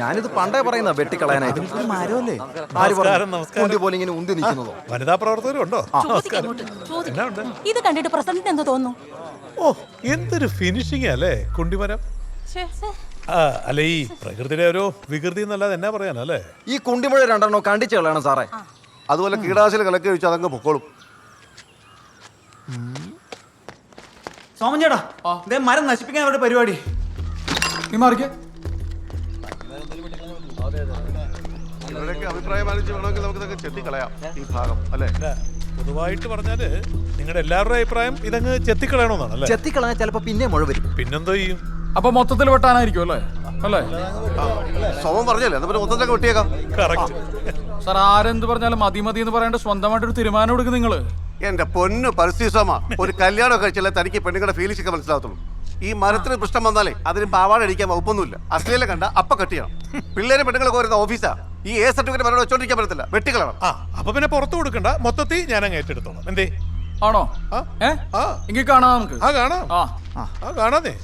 ഞാനിത് പണ്ടേ പറയുന്ന വെട്ടിക്കളയാനായിട്ട്. മരമല്ലേ പോലെ ഇങ്ങനെ നിൽക്കുന്നതോ? ഇത് കണ്ടിട്ട് തോന്നുന്നു? ഓ എന്തൊരു കുണ്ടിമരം. ഈ ഒരു പറയാനല്ലേ ഈ കുണ്ടിമഴ രണ്ടെണ്ണോ കണ്ടിച്ചു സാറേ. അതുപോലെ കീടാശില കലക്കി വെച്ച് അതങ്ങ് പൊക്കോളും. സോമൻ ചേട്ടാ ഇതേ മരം നശിപ്പിക്കാൻ അവരുടെ പരിപാടി. നീ മാറിക്കേ. ഇവരൊക്കെ അഭിപ്രായം ആലോചിച്ച് വേണമെങ്കിൽ നമുക്ക് ഇതൊക്കെ ചെത്തിക്കളയാം ഈ ഭാഗം അല്ലേ? പൊതുവായിട്ട് പറഞ്ഞാൽ നിങ്ങളുടെ എല്ലാവരുടെ അഭിപ്രായം ഇതങ്ങ് ചെത്തിക്കളയണമെന്നാണ് അല്ലേ? ചെത്തിക്കളയാൻ ചിലപ്പോ പിന്നെ മുഴ വരും. പിന്നെന്തോ ചെയ്യും? അപ്പൊ മൊത്തത്തിൽ വെട്ടാനായിരിക്കും അല്ലേ? അല്ലേ? സോമൻ പറഞ്ഞല്ലേ എന്നാ പിന്നെ മൊത്തത്തിലൊക്കെ വെട്ടിയേക്കാം. കറക്റ്റ് സാർ ആരെന്ത് പറഞ്ഞാലും മതി മതി എന്ന് പറയാണ്ട് സ്വന്തമായിട്ടൊരു തീരുമാനം എടുക്കും നിങ്ങൾ. എന്റെ പൊന്ന് പരിസ്ഥിതിസോമ ഒരു കല്യാണം കഴിച്ചാലേ തനിക്ക് പെണ്ണുങ്ങളുടെ ഫീലിംഗ്സ് ഒക്കെ മനസ്സിലാകത്തുള്ളൂ. ഈ മരത്തിന് പ്രശ്നം വന്നാലേ അതിന് പാവാട അടിക്കാൻ വകുപ്പൊന്നുമില്ല. അസ്ലീല കണ്ട അപ്പ കട്ടിയാണ് പിള്ളേരെ പെണ്ണുങ്ങളൊക്കെ വരുന്ന ഓഫീസാ ഈ എ സർട്ടിഫിക്കറ്റ് മരം വെച്ചോണ്ടിരിക്കാൻ പറ്റത്തില്ല. വെട്ടിക്കളാണ് ആ അപ്പൊ പിന്നെ പുറത്തു കൊടുക്കണ്ട. മൊത്തത്തിൽ ഞാൻ അങ്ങ് ഏറ്റെടുത്തോളാം. എന്തേ? ആണോ? ഏ? ആ. എങ്കിൽ കാണാം നമുക്ക്. ആ കാണാം. ആ. ആ കാണാന്നേ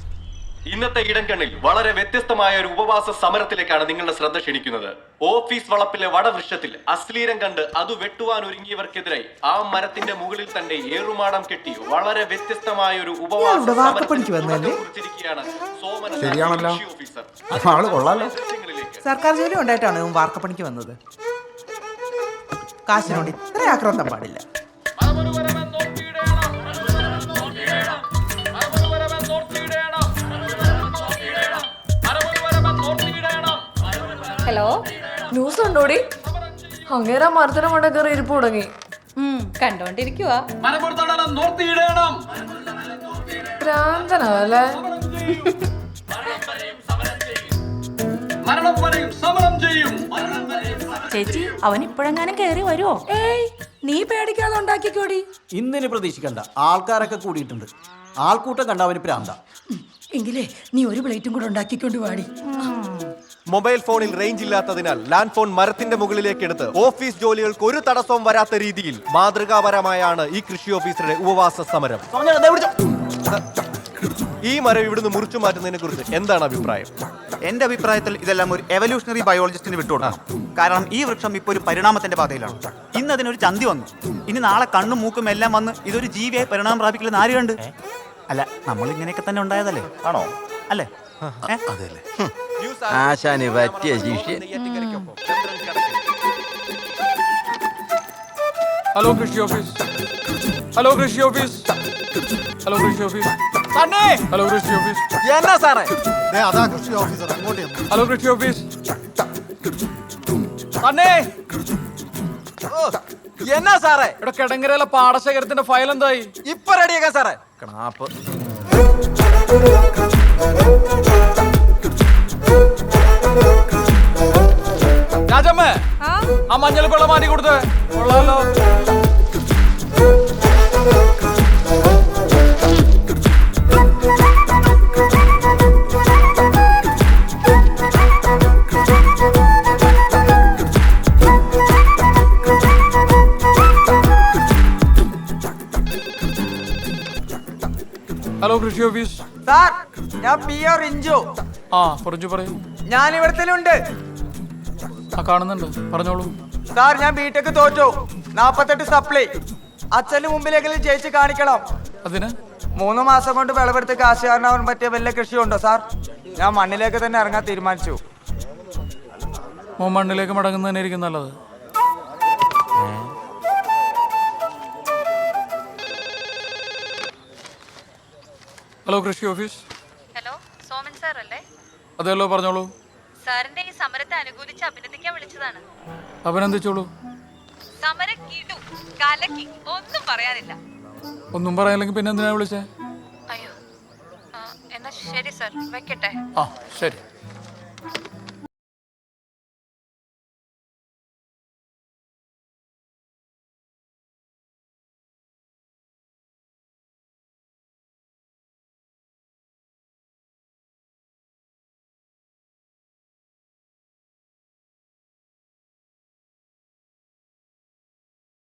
ഇന്നത്തെ ഇടംകണ്ണിൽ വളരെ വ്യത്യസ്തമായ ഒരു ഉപവാസ സമരത്തിലേക്കാണ് നിങ്ങളുടെ ശ്രദ്ധ ക്ഷണിക്കുന്നത്. ഓഫീസ് വളപ്പിലെ വടവൃക്ഷത്തിൽ അശ്ലീലം കണ്ട് അത് വെട്ടുവാൻ ഒരുങ്ങിയവർക്കെതിരായി ആ മരത്തിന്റെ മുകളിൽ തന്നെ ഏറുമാടം കെട്ടി വളരെ വ്യത്യസ്തമായ ഒരു ഉപവാസ. സർക്കാർ ജോലി ഉണ്ടായിട്ടാണ് ഇവൻ വാർക്കപ്പണിക്ക് വന്നത്? കാശിനോട് ഇത്ര ആക്രന്തം പാടില്ല. Hello news കണ്ടോടി? അങ്ങേരാ മരത്തിന് മണ്ട കയറി ഇരിപ്പ് തുടങ്ങി. കണ്ടോണ്ടിരിക്കുവാ. ഭ്രാന്തനല്ലേ ചേച്ചി അവൻ ഇപ്പോഴെങ്ങാനും കയറി വരുമോ ഏയ് നീ പേടിക്കാതെ ഉണ്ടാക്കിക്കോടി. ഇന്നിന് പ്രതീക്ഷിക്കണ്ട. ആൾക്കാരൊക്കെ കൂടിയിട്ടുണ്ട്. ആൾക്കൂട്ടം കണ്ട അവന് പ്രാന്ത എങ്കിലേ നീ ഒരു പ്ലേറ്റും കൂടെ ഉണ്ടാക്കിക്കൊണ്ട് വാടി. മൊബൈൽ ഫോണിൽ റേഞ്ച് ഇല്ലാത്തതിനാൽ ലാൻഡ് ഫോൺ മരത്തിന്റെ മുകളിലേക്ക് എടുത്ത് ഓഫീസ് ജോലികൾക്ക് ഒരു തടസ്സവും വരാത്ത രീതിയിൽ മാതൃകാപരമായാണ് ഈ കൃഷി ഓഫീസറുടെ ഉപവാസ സമരം. ഈ മരം ഇവിടുന്ന് മുറിച്ചു മാറ്റുന്നതിനെ കുറിച്ച് എന്താണ് അഭിപ്രായം? എന്റെ അഭിപ്രായത്തിൽ ഇതെല്ലാം ഒരു എവല്യൂഷണറി ബയോളജിസ്റ്റിന് വിട്ടുകൊടുക്കണം കാരണം ഈ വൃക്ഷം ഇപ്പോൾ ഒരു പരിണാമത്തിന്റെ പാതയിലാണ്. ഇന്ന് അതിനൊരു ചന്തി വന്നു. ഇനി നാളെ കണ്ണും മൂക്കും എല്ലാം വന്ന് ഇതൊരു ജീവിയായി പരിണാമം പ്രാപിക്കില്ലെന്ന് ആര് കണ്ട്? അല്ല നമ്മൾ ഇങ്ങനെയൊക്കെ തന്നെ ഉണ്ടായതല്ലേ? ആണോ? അല്ലേ? ഏ? ആശാന് പറ്റിയ ശിഷ്യൻ ഹലോ കൃഷി ഓഫീസ്. ഹലോ കൃഷി ഓഫീസ്. ഹലോ കൃഷി ഓഫീസ്. തന്നെ. ഹലോ കൃഷി ഓഫീസ്. എന്നാ സാറേ? അതാ കൃഷി ഓഫീസർ അങ്ങോട്ട് ഹലോ കൃഷി ഓഫീസ്. തന്നെ. എന്നാ സാറേ? ഇവിടെ കിടങ്ങരയിലെ പാടശേഖരത്തിന്റെ ഫയൽ എന്തായി? ഇപ്പൊ റെഡിയാക്കാൻ സാറേ. കണാപ്പ് മഞ്ഞൾ വെള്ളം മാറ്റി കൊടുത്തേ. കൊള്ളാലോ. ഹലോ കൃഷി ഓഫീസ്. സാർ ഞാൻ പി ആർ ഇഞ്ചു ആ പറഞ്ഞു പറയൂ. ഞാൻ ഇവിടത്തിലുണ്ട്. ആ കാണുന്നുണ്ട്. പറഞ്ഞോളൂ. സാർ ഞാൻ ബിടെക് തോറ്റു. നാപ്പത്തെട്ട് സപ്ലൈ അച്ഛന് മുമ്പിലേക്കെങ്കിലും ജയിച്ച് കാണിക്കണം. അതിന്? മൂന്ന് മാസം കൊണ്ട് വിളവെടുത്ത് കാശുകാരനാവാൻ പറ്റിയ വല്ല കൃഷിയുണ്ടോ സാർ ഞാൻ മണ്ണിലേക്ക് തന്നെ ഇറങ്ങാൻ തീരുമാനിച്ചു. മോൻ മണ്ണിലേക്ക് മടങ്ങുന്നതിനായിരിക്കും നല്ലത്. ഹലോ കൃഷി ഓഫീസ്. ഹലോ സോമൻ സാർ അല്ലേ? അതെല്ലോ പറഞ്ഞോളൂ. സാറിന്റെ ഈ സമരത്തെ അനുകൂലിച്ച് അഭിനന്ദിക്കാൻ വിളിച്ചതാണ്. അഭിനന്ദിച്ചോളൂ സമരം കിടു കലക്കി ഒന്നും പറയാനില്ല. ഒന്നും പറയാനില്ലെങ്കിൽ പിന്നെ എന്തിനാ വിളിച്ചേ? അയ്യോ എന്നാ ശരി സർ വെക്കട്ടെ. ആ ശരി.